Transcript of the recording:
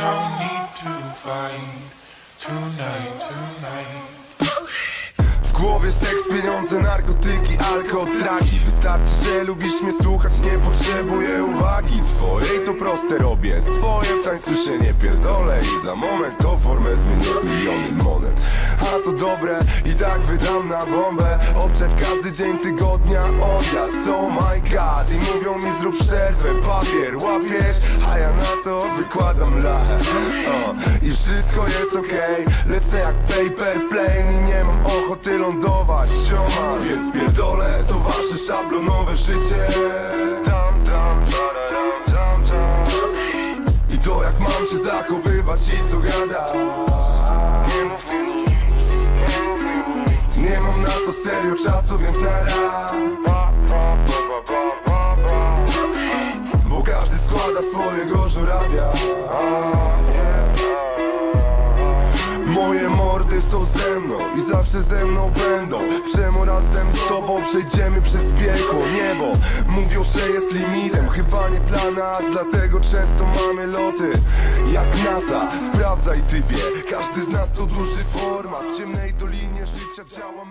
no need to tonight, tonight. W głowie seks, pieniądze, narkotyki, alkohol, traki. Wystarczy, że lubisz mnie słuchać, nie potrzebuję uwagi. Twojej to proste robię, swoje w tańcu się nie pierdolę I za moment to formę zmienię miliony to dobre, i tak wydam na bombę. Obczep każdy dzień tygodnia, odjazd, oh my god. I mówią mi zrób przerwę, papier łapiesz. A ja na to wykładam lachę. I wszystko jest okej, lecę jak paper plane I nie mam ochoty lądować, sioma Więc pierdolę to wasze szablonowe życie. Tam, tam, tam, tam. I to jak mam się zachowywać i co gada to serio czasu, więc nara. Bo każdy składa swojego żurawia. Moje mordy są ze mną i zawsze ze mną będą. Przemo razem z tobą przejdziemy przez piekło niebo. Mówią, że jest limitem, chyba nie dla nas Dlatego często mamy loty. Jak NASA Sprawdzaj typie, każdy z nas to duży format. W ciemnej dolinie życia działam